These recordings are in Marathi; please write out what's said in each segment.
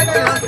கேட்கலாம்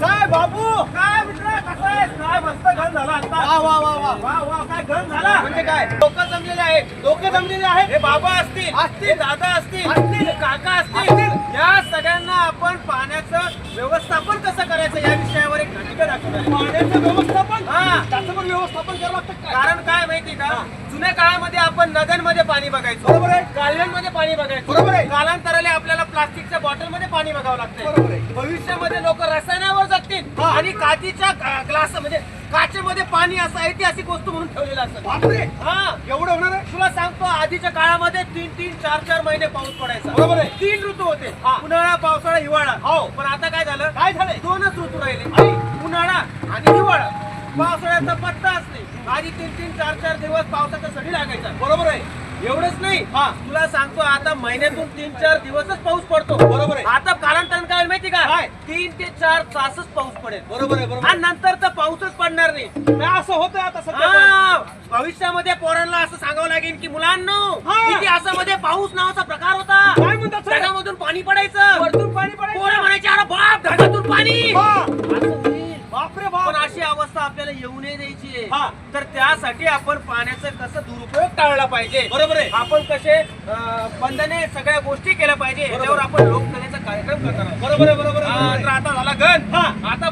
काय बाबू काय मित्र कसं आहे काय मस्त घन झाला आता। वा वा वा वा वा वा काय घन झाला म्हणजे काय? लोक जमलेले आहेत लोक जमलेले आहेत. हे बाबा असतील. असतील. दादा असतील. असतील. काका असतील. या सगळ्यांना आपण पाण्याचं व्यवस्थापन कसं करायचं या विषयावर एक नाटिका दाखवणार पाण्याचं व्यवस्थापन? हा. त्याचं पण व्यवस्थापन करावं लागतं कारण माहिती का? जुन्या काळामध्ये आपण नद्यांमध्ये पाणी बघायचो. बरोबर आहे. कालव्यांमध्ये पाणी बघायचो. बरोबर आहे. कालांतराने आपल्याला प्लास्टिकच्या बॉटलमध्ये पाणी बघावं लागतं बरोबर आहे. भविष्यामध्ये लोक रसायनावर जगतील. आणि काचीच्या ग्लास म्हणजे काचेमध्ये पाणी असं ऐतिहासिक वस्तू म्हणून ठेवलेलं असतं. बापरे. हा. एवढं होणार आहे? तुला सांगतो आधीच्या काळामध्ये तीन तीन चार चार महिने पाऊस पडायचा. बरोबर आहे. तीन ऋतू होते. उन्हाळा पावसाळा हिवाळा. हो. पण आता काय झालं? काय झालंय? दोनच ऋतू राहिले. उन्हाळा आणि हिवाळा. पावसाळ्याचा पत्ता असते आधी तीन तीन चार चार दिवस पावसाचा सडी लागायचा. बरोबर आहे? एवढंच नाही. तुला सांगतो आता महिन्यातून तीन चार दिवसच पाऊस पडतो. बरोबर आहे. आता कालांतरण काय माहिती का? तीन ते चार तासच पाऊस पडेल. बरोबर आहे बरोबर आणि नंतर तर पाऊसच पडणार नाही. असं होतं आता सध्या भविष्यामध्ये पोरांना असं सांगावं लागेल की मुलांनो इतिहासामध्ये पाऊस नावाचा प्रकार होता. काय म्हणतात ढगामधून पाणी पडायचं. वरतून पाणी पडायचं. पोरं म्हणायचे अरे बाप ढगातून पाणी. असं आपल्याला येऊ नये द्यायची आहे. तर त्यासाठी आपण पाण्याचा कसं दुरुपयोग टाळला पाहिजे. बरोबर आहे. आपण कसे अं, बंधने सगळ्या गोष्टी केल्या पाहिजे. याच्यावर आपण लोककलेचा कार्यक्रम करणार आहोत. बरोबर आहे बरोबर आहे. तर आता झाला गण आता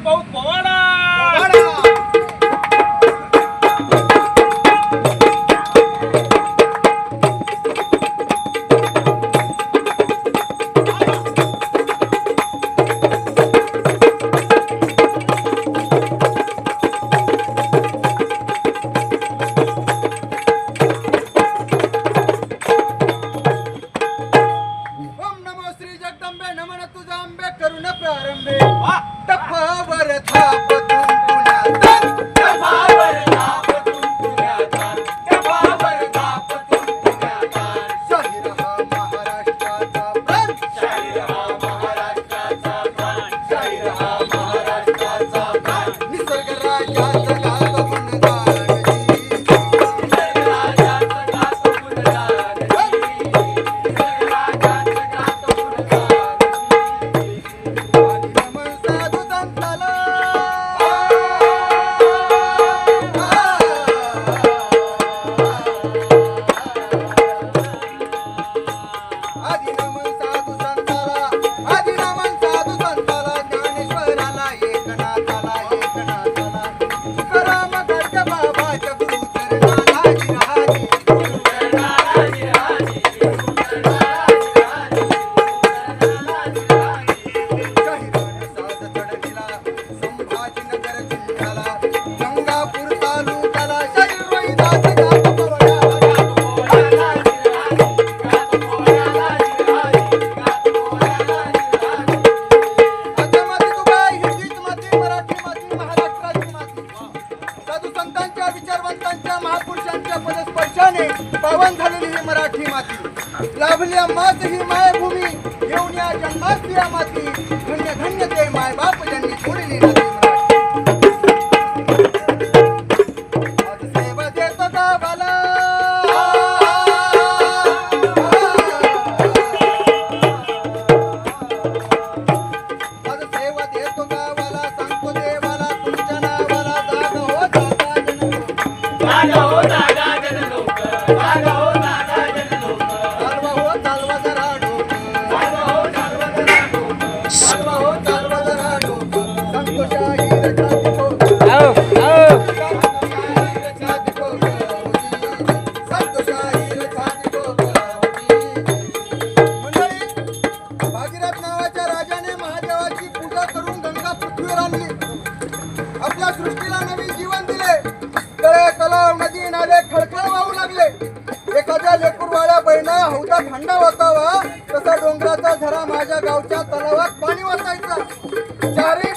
या नाले खळखळ वाहू लागले. एखाद्या लेकूरवाड्या बहिणा हौदा भांडा वाचावा तसा डोंगराचा झरा माझ्या गावच्या तलावात पाणी वाचायचा चारही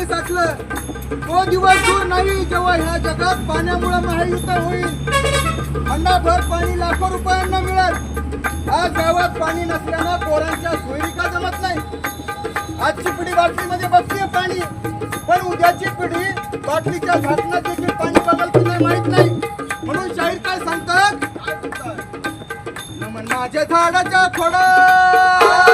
पाणी साचलं. तो दिवस दूर नाही जेव्हा ह्या जगात पाण्यामुळे महायुद्ध होईल. अंडाभर पाणी लाखो रुपयांना मिळेल. आज गावात पाणी नसल्यानं पोरांच्या सोयी का जमत नाही. आजची पिढी बाटलीमध्ये बसते पाणी. पण उद्याची पिढी बाटलीच्या झाकणात देखील पाणी बघायला तुला माहीत नाही. म्हणून शाहीर काय सांगतात? माझ्या झाडाच्या खोडा.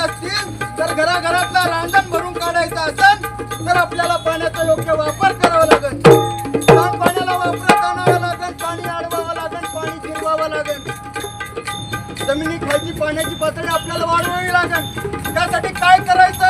असतील तर घराघरातला रांजण भरून काढायचं असेल तर आपल्याला पाण्याचा योग्य वापर करावा लागेल. पाण्याला वापरत आणावं लागेल पाणी अडवावं लागेल पाणी जिरवावं लागेल. जमिनी खायची पाण्याची पातळी आपल्याला वाढवावी लागेल. त्यासाठी काय करायचं?